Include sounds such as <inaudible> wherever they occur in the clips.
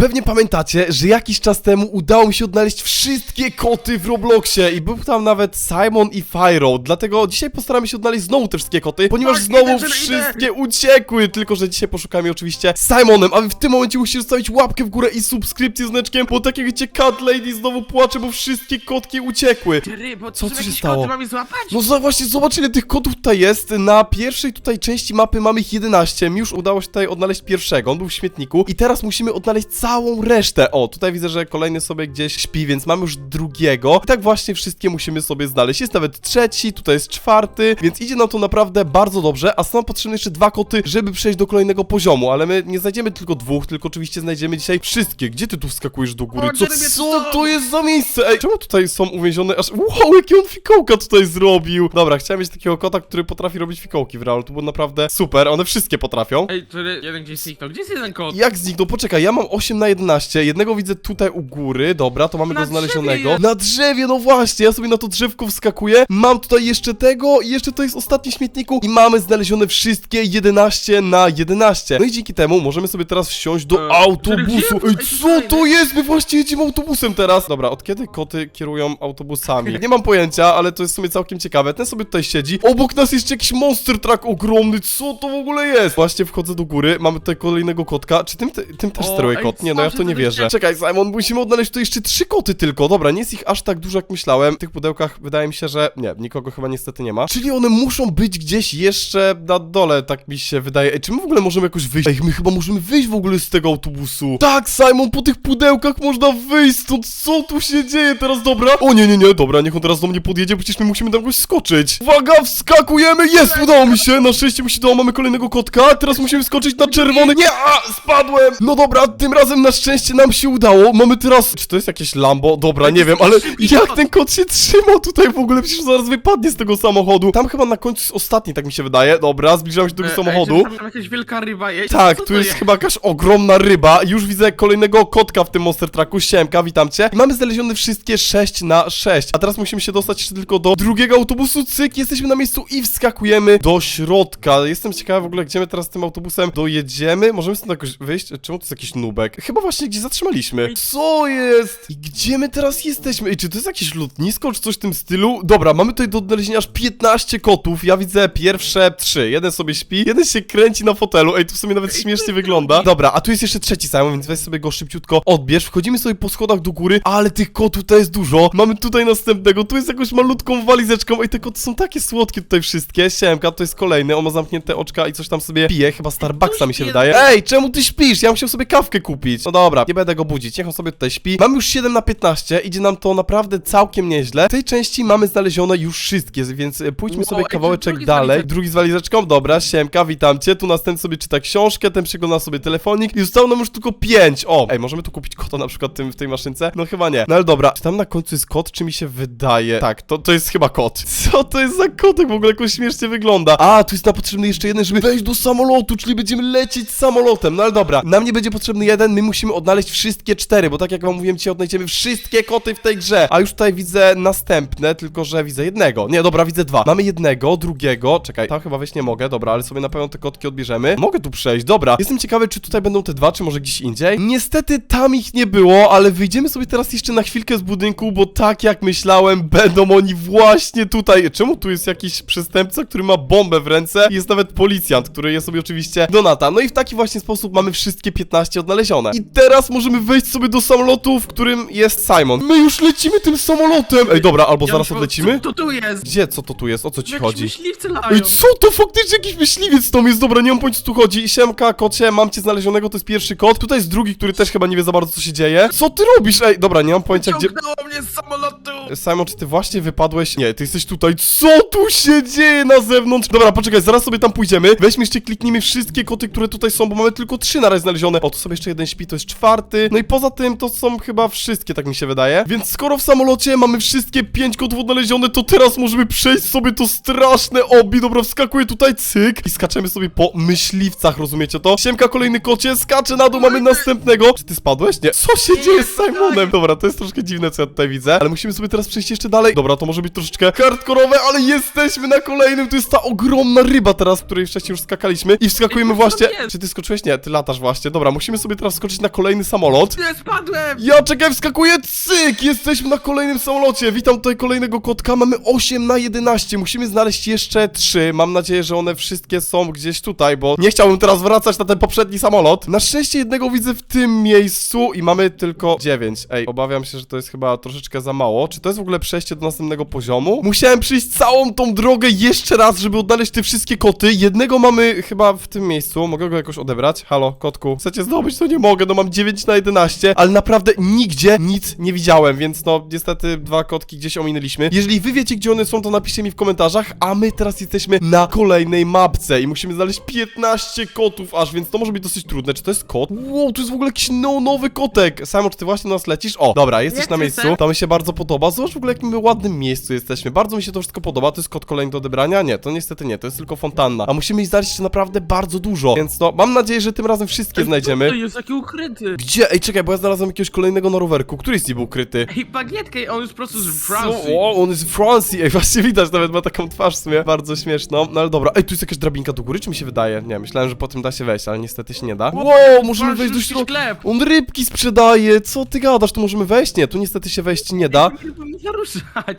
Pewnie pamiętacie, że jakiś czas temu udało mi się odnaleźć wszystkie koty w Robloxie i był tam nawet Simon i Fyro, dlatego dzisiaj postaramy się odnaleźć znowu te wszystkie koty, ponieważ Tak, znowu idę, idę, idę. wszystkie uciekły, tylko że dzisiaj poszukamy oczywiście Simonem, a wy w tym momencie musicie zostawić łapkę w górę i subskrypcję z znaczkiem, bo tak jak wiecie Cat Lady znowu płacze, bo wszystkie kotki uciekły. Ty, bo Co tu się jakieś stało? koty, Mam je złapać? No za- właśnie, zobacz ile tych kotów tutaj jest. Na pierwszej tutaj części mapy mamy ich 11. Mi już udało się tutaj odnaleźć pierwszego, on był w śmietniku. I teraz musimy odnaleźć całą resztę. O, tutaj widzę, że kolejny sobie gdzieś śpi, więc mamy już drugiego. I tak właśnie wszystkie musimy sobie znaleźć. Jest nawet trzeci, tutaj jest czwarty, więc idzie nam to naprawdę bardzo dobrze. A są potrzebne jeszcze dwa koty, żeby przejść do kolejnego poziomu. Ale my nie znajdziemy tylko dwóch, tylko oczywiście znajdziemy dzisiaj wszystkie. Gdzie ty tu wskakujesz do góry? Co, co to jest za miejsce? Ej, czemu tutaj są uwięzione aż... Wow, jaki on fikołka tutaj zrobił! Dobra, chciałem mieć takiego kota, który potrafi robić fikołki w realu, to było naprawdę super, one wszystkie potrafią. Ej, który jeden gdzieś zniknął. Gdzie jest jeden kot? Jak zniknął? Poczekaj, ja mam 8 na 11, jednego widzę tutaj u góry, dobra, to mamy Na go znalezionego. drzewie jest. Na drzewie, no właśnie, ja sobie na to drzewko wskakuję, mam tutaj jeszcze tego i jeszcze to jest ostatni w śmietniku i mamy znalezione wszystkie 11 na 11. No i dzięki temu możemy sobie teraz wsiąść do E, autobusu. gdzie? Ej, co to jest? My właśnie jedziemy autobusem teraz. Dobra, od kiedy koty kierują autobusami? Nie mam pojęcia, ale to jest w sumie całkiem ciekawe. Ten sobie tutaj siedzi. Obok nas jest jakiś monster truck ogromny. Co to w ogóle jest? Właśnie wchodzę do góry. Mamy tutaj kolejnego kotka. Czy tym, tym też O, steruje ej, kot? Nie, no ja w to nie wierzę. Czekaj, Simon, musimy odnaleźć tu jeszcze trzy koty tylko. Dobra, nie jest ich aż tak dużo jak myślałem. W tych pudełkach wydaje mi się, że nie, nikogo chyba niestety nie ma. Czyli one muszą być gdzieś jeszcze na dole, tak mi się wydaje. Ej, czy my w ogóle możemy jakoś wyjść? Ej, my chyba możemy wyjść w ogóle z tego autobusu. Tak, Simon, po tych pudełkach można wyjść stąd. Co tu się dzieje teraz, dobra? O nie, nie, nie, dobra, niech on teraz do mnie podjedzie, przecież my musimy tam jakoś skoczyć. Uwaga, wskakujemy, jest, udało mi się. Na szczęście musi domu mamy kolejnego kotka. Teraz musimy skoczyć na czerwony. Nie, a, spadłem. No dobra, tym razem na szczęście nam się udało. Mamy teraz... Czy to jest jakieś Lambo? Dobra, nie wiem, ale jak ten kot się trzymał tutaj w ogóle? Przecież zaraz wypadnie z tego samochodu. Tam chyba na końcu jest ostatni, tak mi się wydaje. Dobra, zbliżamy się do tego E, samochodu. Tam jakaś wielka ryba jest? Tak, tu jest chyba jakaś ogromna ryba. Już widzę kolejnego kotka w tym Monster Trucku. Siemka, witam cię. I mamy znalezione wszystkie 6 na 6. A teraz musimy się dostać jeszcze tylko do drugiego autobusu. Cyk, jesteśmy na miejscu i wskakujemy do środka. Jestem ciekawy w ogóle, gdzie my teraz tym autobusem dojedziemy. Możemy stąd jakoś wyjść? Czemu to jest jakiś nubek? Chyba właśnie gdzie zatrzymaliśmy. Co jest? I gdzie my teraz jesteśmy? Ej, czy to jest jakieś lotnisko, czy coś w tym stylu? Dobra, mamy tutaj do odnalezienia aż 15 kotów. Ja widzę pierwsze trzy. Jeden sobie śpi, jeden się kręci na fotelu. Ej, to w sumie nawet śmiesznie to wygląda. Dobra, a tu jest jeszcze trzeci Simon, więc weź sobie go szybciutko odbierz. Wchodzimy sobie po schodach do góry, ale tych kotów tutaj jest dużo. Mamy tutaj następnego, tu jest jakąś malutką walizeczką. Ej, te koty są takie słodkie tutaj wszystkie. Siemka, to jest kolejny, on ma zamknięte oczka i coś tam sobie pije. Chyba Starbucksa mi się wydaje. Ej, czemu ty śpisz? Ja musiał sobie kawkę kupić. No dobra, nie będę go budzić, niech on sobie tutaj śpi. Mamy już 7 na 15, idzie nam to naprawdę całkiem nieźle. W tej części mamy znalezione już wszystkie, więc e, pójdźmy sobie ej, kawałeczek drugi z dalej. walizeczką. Drugi z walizeczką, dobra, siemka, witam cię. Tu następny sobie czyta książkę, ten przegląda sobie telefonik i zostało nam już tylko 5. O, ej, możemy tu kupić kota na przykład tym, w tej maszynce? No chyba nie. No ale dobra, czy tam na końcu jest kot, czy mi się wydaje? Tak, to, to jest chyba kot. <laughs> Co to jest za kotek w ogóle, jakoś śmiesznie wygląda? A, tu jest na potrzebny jeszcze jeden, żeby wejść do samolotu, czyli będziemy lecieć samolotem. No ale dobra, nam nie będzie potrzebny jeden, my musimy odnaleźć wszystkie cztery, bo tak jak wam mówiłem, dzisiaj odnajdziemy wszystkie koty w tej grze. A już tutaj widzę następne, tylko że widzę jednego. Nie, dobra, widzę dwa. Mamy jednego, drugiego, czekaj, tam chyba wejść nie mogę, dobra, ale sobie na pewno te kotki odbierzemy. Mogę tu przejść, dobra. Jestem ciekawy, czy tutaj będą te dwa, czy może gdzieś indziej. Niestety tam ich nie było, ale wyjdziemy sobie teraz jeszcze na chwilkę z budynku, bo tak jak myślałem, będą oni właśnie tutaj. Czemu tu jest jakiś przestępca, który ma bombę w ręce? Jest nawet policjant, który jest sobie oczywiście Donata. No i w taki właśnie sposób mamy wszystkie 15 odnalezione. I teraz możemy wejść sobie do samolotu, w którym jest Simon. My już lecimy tym samolotem! Ej, dobra, albo Ja zaraz już- odlecimy? Co to tu jest? Gdzie, co to tu jest? O co ci Jakieś chodzi? myśliwcy Ej, co to faktycznie jakiś myśliwiec tam jest? Dobra, nie mam pojęcia co tu chodzi. Siemka, kocie, mam cię znalezionego, to jest pierwszy kot. Tutaj jest drugi, który też chyba nie wie za bardzo co się dzieje. Co ty robisz? Ej, dobra, nie mam pojęcia gdzie... Ciągnęło mnie z samolotu. Simon, czy ty właśnie wypadłeś? Nie, ty jesteś tutaj. Co tu się dzieje na zewnątrz? Dobra, poczekaj, zaraz sobie tam pójdziemy. Weźmy jeszcze, kliknijmy wszystkie koty, które tutaj są, bo mamy tylko trzy na razie znalezione. O, tu sobie jeszcze jeden śpi, to jest czwarty. No i poza tym to są chyba wszystkie, tak mi się wydaje. Więc skoro w samolocie mamy wszystkie pięć kotów odnalezione, to teraz możemy przejść sobie to straszne obi. Dobra, wskakuję tutaj, cyk. I skaczemy sobie po myśliwcach, rozumiecie to? Siemka, kolejny kocie, skacze na dół, mamy następnego. Czy ty spadłeś? Nie. Co się dzieje z Simonem? Dobra, to jest troszkę dziwne, co ja tutaj widzę. Ale musimy sobie teraz przejść jeszcze dalej. Dobra, to może być troszeczkę hardkorowe, ale jesteśmy na kolejnym. To jest ta ogromna ryba teraz, w której wcześniej już skakaliśmy. I wskakujemy właśnie... Czy ty skoczyłeś? Nie, ty latasz właśnie. Dobra, musimy sobie teraz skoczyć wskoczyć na kolejny samolot. Nie, spadłem! Ja czekaj, wskakuję, cyk! Jesteśmy na kolejnym samolocie. Witam tutaj kolejnego kotka. Mamy 8 na 11. Musimy znaleźć jeszcze 3. Mam nadzieję, że one wszystkie są gdzieś tutaj, bo nie chciałbym teraz wracać na ten poprzedni samolot. Na szczęście jednego widzę w tym miejscu i mamy tylko 9. Ej, obawiam się, że to jest chyba troszeczkę za mało. Czy to jest w ogóle przejście do następnego poziomu? Musiałem przyjść całą tą drogę jeszcze raz, żeby odnaleźć te wszystkie koty. Jednego mamy chyba w tym miejscu. Mogę go jakoś odebrać? Halo, kotku. Chcecie zdobyć? To nie mogę, no mam 9 na 11, ale naprawdę nigdzie nic nie widziałem, więc no niestety dwa kotki gdzieś ominęliśmy. Jeżeli wy wiecie, gdzie one są, to napiszcie mi w komentarzach, a my teraz jesteśmy na kolejnej mapce i musimy znaleźć 15 kotów aż, więc to może być dosyć trudne. Czy to jest kot? Wow, to jest w ogóle jakiś neonowy kotek. Samo, czy ty właśnie do nas lecisz? O, dobra, jesteś na miejscu. chcesz? To mi się bardzo podoba. Zobacz w ogóle, jakim my ładnym miejscu jesteśmy. Bardzo mi się to wszystko podoba. To jest kod kolejny do odebrania? Nie, to niestety nie, to jest tylko fontanna. A musimy ich znaleźć naprawdę bardzo dużo, więc no, mam nadzieję, że tym razem wszystkie znajdziemy. To jest taki ukryty. Gdzie? Ej, czekaj, bo ja znalazłem jakiegoś kolejnego na rowerku. Który z nich był ukryty? Ej, bagietka, on jest po prostu z Co? Francji. O, on jest z Francji. Ej, właśnie widać, nawet ma taką twarz w sumie. Bardzo śmieszną. No ale dobra. Ej, tu jest jakaś drabinka do góry, czy mi się wydaje? Nie, myślałem, że po tym da się wejść, ale niestety się nie da. Wow, możemy wejść do środka. sklep. On rybki sprzedaje. Co ty gadasz? Tu możemy wejść? Nie, tu niestety się wejść nie da. Nie.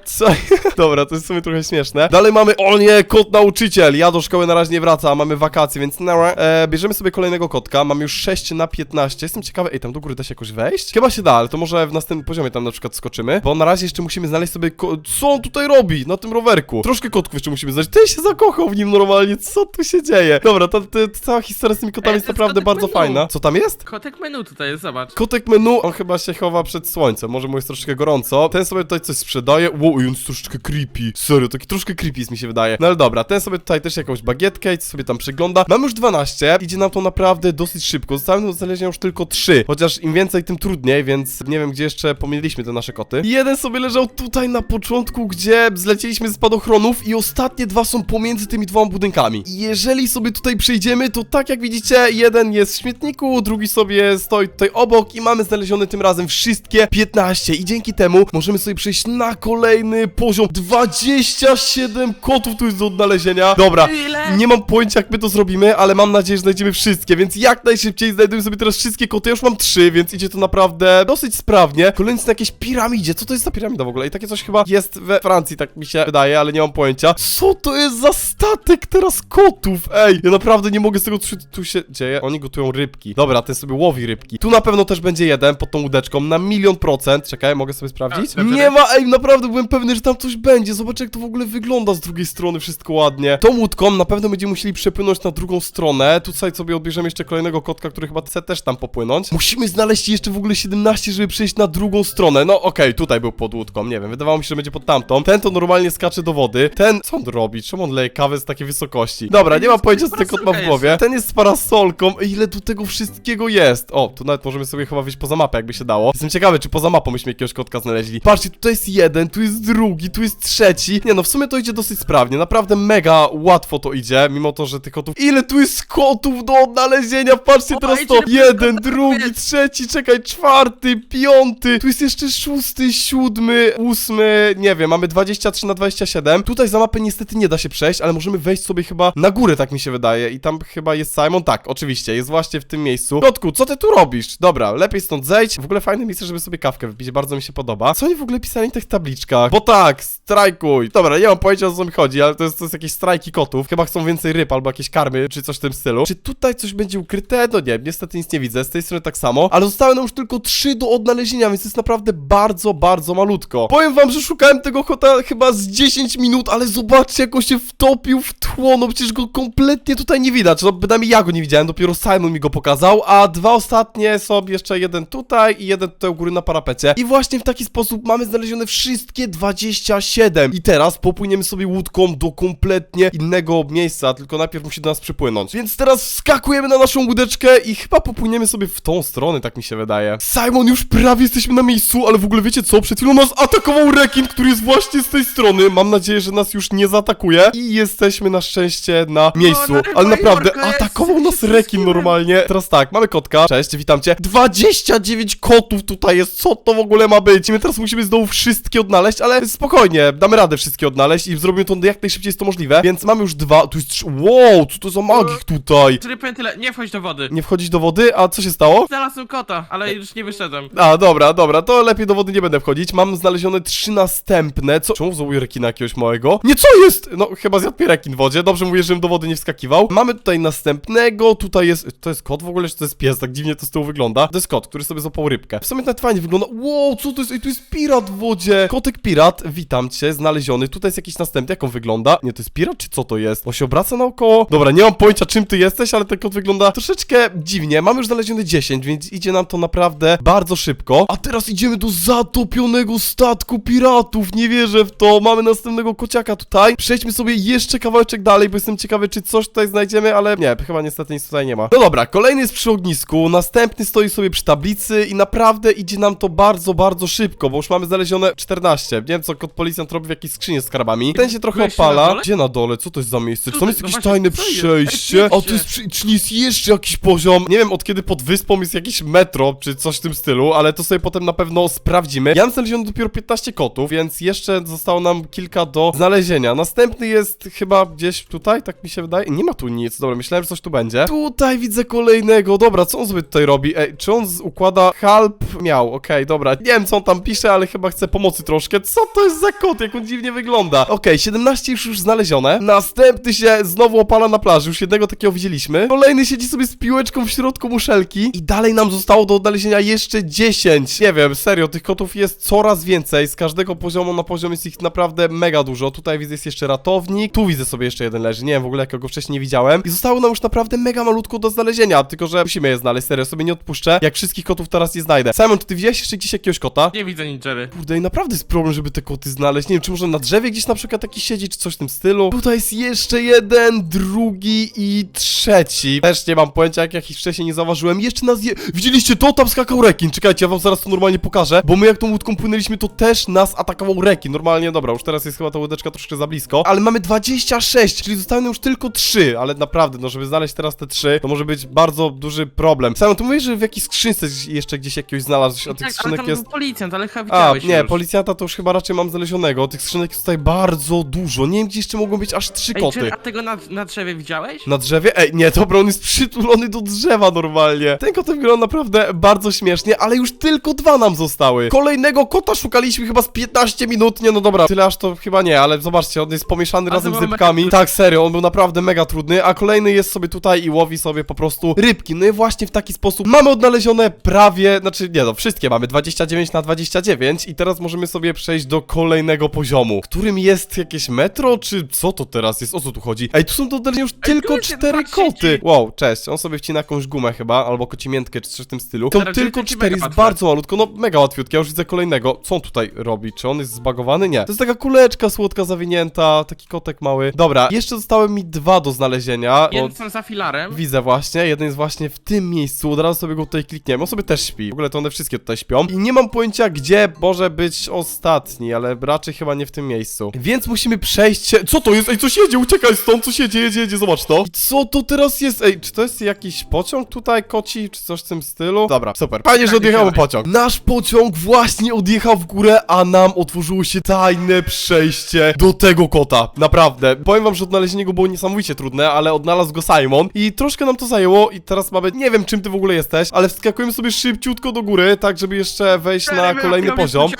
Co? <laughs> Dobra, to jest w sumie trochę śmieszne. Dalej mamy, o nie, kot nauczyciel. Ja do szkoły na razie nie wracam, mamy wakacje, więc nara. E, bierzemy sobie kolejnego kotka. Mamy już 6 na 15. Jestem ciekawy, ej, tam do góry da się jakoś wejść? Chyba się da, ale to może w następnym poziomie tam na przykład skoczymy. Bo na razie jeszcze musimy znaleźć sobie, co on tutaj robi na tym rowerku. Troszkę kotków jeszcze musimy znaleźć. Ten się zakochał w nim normalnie, co tu się dzieje? Dobra, ta, ta, ta cała historia z tymi kotami Ej, jest to jest naprawdę kotek bardzo menu. fajna. Co tam jest? Kotek menu tutaj jest, zobacz. Kotek menu, on chyba się chowa przed słońcem, może mu jest troszeczkę gorąco. Ten sobie tutaj coś sprzedaje. Wow, i on jest troszeczkę creepy. Serio, taki troszkę creepy jest mi się wydaje. No ale dobra, ten sobie tutaj też jakąś bagietkę i sobie tam przygląda. Mamy już 12, idzie nam to naprawdę dosyć szybko. Do znalezienia już tylko 3. Chociaż im więcej, tym trudniej, więc nie wiem, gdzie jeszcze pomyliliśmy te nasze koty. I jeden sobie leżał tutaj na początku, gdzie zlecieliśmy z spadochronów i ostatnie dwa są pomiędzy tymi dwoma budynkami. I jeżeli sobie tutaj przejdziemy, to tak jak widzicie, jeden jest w śmietniku, drugi sobie stoi tutaj obok i mamy znalezione tym razem wszystkie 15 i dzięki temu możemy sobie przejść na kolejny poziom. 27 kotów tu jest do odnalezienia. Dobra, nie mam pojęcia jak my to zrobimy, ale mam nadzieję, że znajdziemy wszystkie, więc jak najszybciej znajdujemy sobie teraz wszystkie koty. Ja już mam trzy, więc idzie to naprawdę dosyć sprawnie. Kolejny jest na jakiejś piramidzie. Co to jest za piramida w ogóle? I takie coś chyba jest we Francji, tak mi się wydaje, ale nie mam pojęcia. Co to jest za statek teraz kotów? Ej, ja naprawdę nie mogę z tego, co tu się dzieje. Oni gotują rybki. Dobra, ten sobie łowi rybki. Tu na pewno też będzie jeden pod tą łódeczką, na milion procent. Czekaj, mogę sobie sprawdzić? A, Nie ma, ej, naprawdę byłem pewny, że tam coś będzie. Zobacz, jak to w ogóle wygląda z drugiej strony, wszystko ładnie. Tą łódką na pewno będziemy musieli przepłynąć na drugą stronę. Tutaj sobie odbierzemy jeszcze kolejnego kotka, który chyba chce też tam popłynąć. Musimy znaleźć jeszcze w ogóle 17, żeby przejść na drugą stronę. No okej, tutaj był pod łódką, nie wiem, wydawało mi się, że będzie pod tamtą. Ten to normalnie skacze do wody. Ten, co on robi? Czemu on leje kawę z takiej wysokości? Dobra, nie mam pojęcia, co ten kot ma w głowie. Ten jest z parasolką. Ile tu tego wszystkiego jest? O, tu nawet możemy sobie chyba wyjść poza mapę, jakby się dało. Jestem ciekawy, czy poza mapą myśmy jakiegoś kotka znaleźli. Patrzcie, tutaj jest jeden, tu jest drugi, tu jest trzeci. Nie no, w sumie to idzie dosyć sprawnie. Naprawdę mega łatwo to idzie, mimo to, że tych kotów... Ile tu jest kotów do odnalezienia? Patrzcie teraz to. czyli Jeden, drugi, trzeci, czekaj, czwarty, piąty. Tu jest jeszcze szósty, siódmy, ósmy, nie wiem, mamy 23 na 27. Tutaj za mapę niestety nie da się przejść, ale możemy wejść sobie chyba na górę, tak mi się wydaje. I tam chyba jest Simon. Tak, oczywiście, jest właśnie w tym miejscu. Kotku, co ty tu robisz? Dobra, lepiej stąd zejdź. W ogóle fajne miejsce, żeby sobie kawkę wypić, bardzo mi się podoba. Co oni w ogóle pisali na tych tabliczkach? Bo tak, strajkuj. Dobra, nie mam pojęcia o co mi chodzi, ale to jest, to jest jakieś strajki kotów. Chyba chcą więcej ryb albo jakieś karmy, czy coś w tym stylu. Czy tutaj coś będzie ukryte? No nie, niestety nic nie widzę. Z tej strony tak samo. Ale zostały nam już tylko trzy do odnalezienia, więc jest naprawdę bardzo, bardzo malutko. Powiem wam, że szukałem tego kota chyba z 10 minut, ale zobaczcie, jak on się wtopił w tło. No przecież go kompletnie tutaj nie widać. No bynajmniej ja go nie widziałem, dopiero Simon mi go pokazał. A dwa ostatnie są jeszcze jeden tutaj i jeden tutaj u góry na parapecie. I właśnie w taki sposób mamy znalezione wszystkie 27. I teraz popłyniemy sobie łódką do kompletnie innego miejsca, tylko najpierw musi do nas przypłynąć. Więc teraz wskakujemy na naszą łódeczkę i chyba popłyniemy sobie w tą stronę, tak mi się wydaje. Simon, już prawie jesteśmy na miejscu, ale w ogóle wiecie co? Przed chwilą nas atakował rekin, który jest właśnie z tej strony. Mam nadzieję, że nas już nie zaatakuje. I jesteśmy na szczęście na miejscu. na Ale naprawdę, jest, atakował nas rekin normalnie. Teraz tak, mamy kotka. Cześć, witam cię. 29 kotów tutaj jest. Co to w ogóle ma być? I my teraz musimy znowu wszystkie odnaleźć, ale spokojnie, damy radę wszystkie odnaleźć i zrobimy to jak najszybciej jest to możliwe. Więc mamy już dwa. Tu jest trzy. Wow, co to za magik tutaj? Czyli powiem tyle, nie wchodź do wody. Nie wchodzić do wody, a co Co się stało? Znalazłem kota, ale już nie wyszedłem. A, dobra, dobra, to lepiej do wody nie będę wchodzić. Mam znalezione trzy następne. Co? Czemu zwołuję rekina jakiegoś małego? Nie, co jest? No, chyba zjadł mnie rekin w wodzie. Dobrze mówię, żebym do wody nie wskakiwał. Mamy tutaj następnego. Tutaj jest... To jest kot w ogóle, czy to jest pies? Tak dziwnie to z tyłu wygląda. To jest kot, który sobie złapał rybkę. W sumie nawet fajnie wygląda. Wow, co to jest? Ej, tu jest pirat w wodzie. Kotek pirat, witam cię, znaleziony. Tutaj jest jakiś następny. Jak on wygląda? Nie, to jest pirat, czy co to jest? On się obraca naokoło? Dobra, nie mam pojęcia, czym ty jesteś, ale ten kot wygląda troszeczkę dziwnie. Mamy już znalezione 10, więc idzie nam to naprawdę bardzo szybko. A teraz idziemy do zatopionego statku piratów. Nie wierzę w to. Mamy następnego kociaka tutaj. Przejdźmy sobie jeszcze kawałeczek dalej, bo jestem ciekawy, czy coś tutaj znajdziemy, ale nie, chyba niestety nic tutaj nie ma. No dobra, kolejny jest przy ognisku, następny stoi sobie przy tablicy i naprawdę idzie nam to bardzo, bardzo szybko, bo już mamy znalezione 14. Nie wiem, co kot policjant robi w jakiejś skrzynie z skarbami. Ten się trochę Byłeś na opala. dole? Gdzie na dole? Co to jest za miejsce? Czy Co tam to- jest no jakieś właśnie, tajne co jest? przejście? Ej, A tu jest, przy- czyli jest jeszcze jakiś poziom. Nie wiem, od kiedy pod wyspą jest jakieś metro, czy coś w tym stylu, ale to sobie potem na pewno sprawdzimy. Ja mam znalezione dopiero 15 kotów, więc jeszcze zostało nam kilka do znalezienia. Następny jest chyba gdzieś tutaj, tak mi się wydaje. Nie ma tu nic, dobra, myślałem, że coś tu będzie. Tutaj widzę kolejnego, dobra, co on sobie tutaj robi? Ej, czy on układa help? Miał, okej, dobra. Nie wiem, co on tam pisze, ale chyba chce pomocy troszkę. Co to jest za kot, jak on dziwnie wygląda? Okej, 17 już już znalezione. Następny się znowu opala na plaży, już jednego takiego widzieliśmy. Kolejny siedzi sobie z piłeczką w środku muszelki i dalej nam zostało do odnalezienia jeszcze 10. Nie wiem, serio, tych kotów jest coraz więcej. Z każdego poziomu na poziom jest ich naprawdę mega dużo. Tutaj widzę jest jeszcze ratownik. Tu widzę sobie jeszcze jeden leży. Nie wiem w ogóle jakiego wcześniej nie widziałem. I zostało nam już naprawdę mega malutko do znalezienia. Tylko, że musimy je znaleźć. Serio, sobie nie odpuszczę. Jak wszystkich kotów teraz nie znajdę. Simon, czy ty widziałeś jeszcze gdzieś jakiegoś kota? Nie widzę nic, Jerry. Kurde, i naprawdę jest problem, żeby te koty znaleźć. Nie wiem, czy może na drzewie gdzieś na przykład taki siedzi, czy coś w tym stylu. Tutaj jest jeszcze jeden, drugi i trzeci. Też nie mam pojęcia, jak jakiś wcześniej nie zauważyłem. Jeszcze nas je... Widzieliście to? Tam skakał rekin. Czekajcie, ja wam zaraz to normalnie pokażę. Bo my jak tą łódką płynęliśmy, to też nas atakował rekin. Normalnie, dobra, już teraz jest chyba ta łódeczka troszkę za blisko. Ale mamy 26, czyli zostały już tylko 3. Ale naprawdę, no żeby znaleźć teraz te 3, to może być bardzo duży problem. Sam, tu mówisz, że w jakiejś skrzynce jeszcze gdzieś jakiegoś znalazłeś, a tych Tak, ale skrzynek tam jest... był policjant, ale chyba A, widziałeś nie, już. policjanta to już chyba raczej mam znalezionego. Tych skrzynek jest tutaj bardzo dużo. Nie wiem, gdzie jeszcze mogą być aż trzy Ej, koty. Jerry, a tego na, na drzewie widziałeś? Na drzewie? Ej, nie, dobra, on jest przytulony do drzewa normalnie. Ten kot wygląda naprawdę bardzo śmiesznie, ale już tylko dwa nam zostały. Kolejnego kota szukaliśmy chyba z 15 minut. Nie, no dobra, tyle aż to chyba nie, ale zobaczcie, on jest pomieszany A razem to z był rybkami. mega Tak, serio, on był naprawdę mega trudny, a kolejny jest sobie tutaj i łowi sobie po prostu rybki. No i właśnie w taki sposób mamy odnalezione prawie, znaczy nie no, wszystkie mamy 29 na 29 i teraz możemy sobie przejść do kolejnego poziomu, którym jest jakieś metro, czy co to teraz jest? O co tu chodzi? Ej, tu są do odnalezienia już tylko jest cztery jeden, patrzcie, koty. Wow, cześć, on sobie wcina jakąś gumę chyba, albo kocimiętkę, czy coś w tym stylu. Są Teraz tylko cztery, mega jest łatwe. bardzo malutko, no mega łatwiutkie, ja już widzę kolejnego. Co on tutaj robi? Czy on jest zbagowany? Nie. To jest taka kuleczka słodka zawinięta, taki kotek mały. Dobra, jeszcze zostały mi dwa do znalezienia. bo- Jeden są za filarem. Widzę właśnie, jeden jest właśnie w tym miejscu, od razu sobie go tutaj klikniemy, on sobie też śpi, w ogóle to one wszystkie tutaj śpią i nie mam pojęcia gdzie może być ostatni, ale raczej chyba nie w tym miejscu, więc musimy przejść się... co to jest? Ej, co się dzieje? Uciekaj stąd, co się dzieje? Jedzie, jedzie, zobacz to. I co to teraz jest? Ej, czy to jest jakiś pociąg tutaj, koci, czy coś w tym stylu? Dobra, super, fajnie, że Tak, odjechał pociąg. Nasz pociąg właśnie odjechał w górę, a nam otworzyło się tajne przejście do tego kota. Naprawdę. Powiem wam, że odnalezienie go było niesamowicie trudne, ale odnalazł go Simon i troszkę nam to zajęło i teraz mamy, nie wiem czym ty w ogóle jesteś, ale wskakujemy sobie szybciutko do góry, tak żeby jeszcze wejść na kolejny poziom.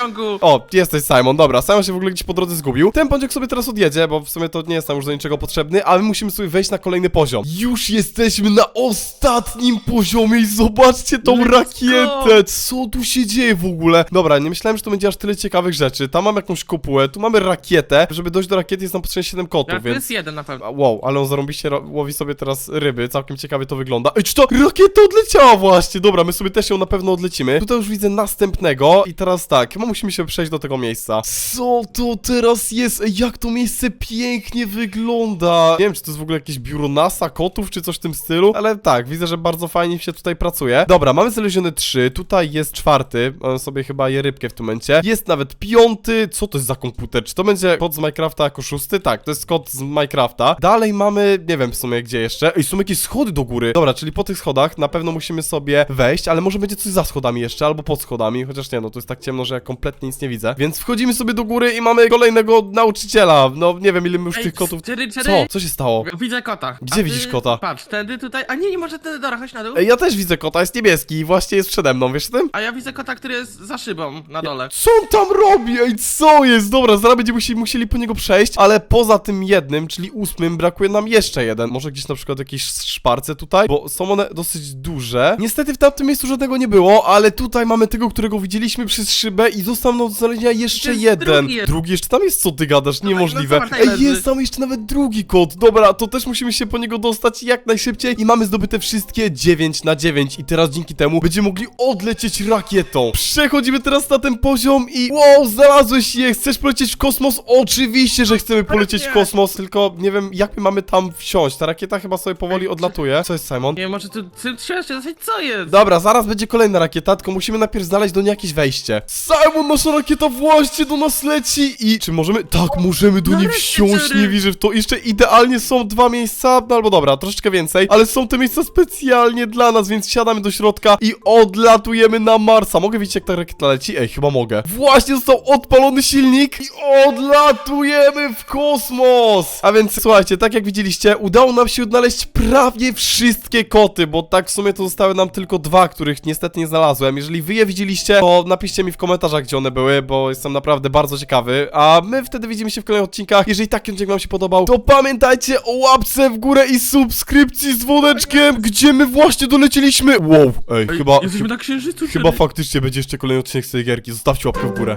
O, jesteś Simon, dobra, Simon się w ogóle gdzieś po drodze zgubił. Ten pociąg sobie teraz odjedzie, bo w sumie to nie jest tam już do niczego potrzebny, ale my musimy sobie wejść na kolejny poziom. Już jesteśmy na ostatnim poziomie i zobaczcie tą Let's rakietę! Co tu się dzieje w ogóle? Dobra, nie myślałem, że to będzie aż tyle ciekawych rzeczy. Tam mamy jakąś kopułę, tu mamy rakietę. Żeby dojść do rakiety jest nam potrzebne 7 kotów, to więc... jest jeden na pewno. Wow, ale on zarąbiście ro- łowi sobie teraz ryby, całkiem ciekawie to wygląda. Ej, czy to rakieta odleciała właśnie? Dobra, my sobie też ją na pewno odlecimy. Tutaj już widzę następnego i teraz tak, chyba musimy się przejść do tego miejsca. Co to teraz jest? Ej, jak to miejsce pięknie wygląda. Nie wiem, czy to jest w ogóle jakieś biuro NASA, kotów, czy coś w tym stylu, ale tak, widzę, że bardzo fajnie się tutaj pracuje. Dobra, mamy znalezione trzy, tutaj jest czwarty, on sobie chyba je rybkę w tym momencie. Jest nawet piąty, co to jest za komputer? Czy to będzie kod z Minecrafta jako szósty? Tak, to jest kod z Minecrafta. Dalej mamy, nie wiem w sumie gdzie jeszcze. Ej, są jakieś schody do góry. Dobra, czyli po tych schodach na pewno musimy sobie wejść, ale może będzie coś za schodami jeszcze, albo pod schodami, chociaż nie, no to jest tak ciemno, że ja kompletnie nic nie widzę. Więc wchodzimy sobie do góry i mamy kolejnego nauczyciela. No, nie wiem ile my już Ej, tych kotów... Jerry, Jerry. Co? Co się stało? Widzę kota. Gdzie A widzisz ty- kota? Patrz, tędy tutaj. A nie, nie może tędy, dobra, chodź na dół. Ej, ja też widzę kota, jest niebieski i właśnie jest przede mną, wiesz o tym? A ja widzę kota, który jest za szybą na dole. Co on tam robi? Ej, co jest? Dobra, zaraz będziemy musieli, musieli po niego przejść, ale poza tym jednym, czyli ósmym, brakuje nam jeszcze jeden. Może gdzieś na przykład jakieś szparce tutaj, bo są one dosyć duże. Niestety w tamtym miejscu żadnego nie było, ale tutaj mamy tego, którego widzieliśmy przez szybę i został nam do znalezienia jeszcze jest jeden. drugi. jeszcze tam jest, co ty gadasz? no Niemożliwe. zobacz, Ej, jest tam jeszcze nawet drugi kot. Dobra, to też musimy się po niego dostać jak najszybciej i mamy zdobyte wszystkie 9 na 9 i teraz dzięki temu będziemy mogli odlecieć rakietą. Przechodzimy teraz na ten poziom i wow, znalazłeś je. Chcesz polecieć w kosmos? Oczywiście, że chcemy polecieć w kosmos, tylko nie wiem jak my mamy tam wsiąść. Ta rakieta chyba sobie powoli odlatuje. Co jest, Simon? Nie może tu, ty trzeba się dostać, co jest? Dobra, zaraz będzie kolejna rakieta, tylko musimy najpierw znaleźć do niej jakieś wejście. Simon, nasza rakieta właśnie do nas leci i... Czy możemy? Tak, możemy do niej Nareszcie, wsiąść, nie wierzę w to. Jeszcze idealnie są dwa miejsca, no albo dobra, troszeczkę więcej, ale są te miejsca specjalnie dla nas, więc wsiadamy do środka i odlatujemy na Marsa. Mogę widzieć jak ta rakieta leci? Ej, chyba mogę. Właśnie został odpalony silnik i odlatujemy w kosmos! A więc słuchajcie, tak jak widzieliście, udało nam się odnaleźć prawie wszystkie koty, bo tak w sumie to zostały nam tylko dwa, których niestety nie znalazłem. Jeżeli wy je widzieliście, to napiszcie mi w komentarzach, gdzie one były, bo jestem naprawdę bardzo ciekawy. A my wtedy widzimy się w kolejnych odcinkach. Jeżeli taki odcinek wam się podobał, to pamiętajcie o łapce w górę i subskrypcji z dzwoneczkiem, gdzie my właśnie dolecieliśmy. Wow, ej, chyba... Jesteśmy na księżycu, Chyba faktycznie będzie jeszcze kolejny odcinek z tej gierki. Zostawcie łapkę w górę.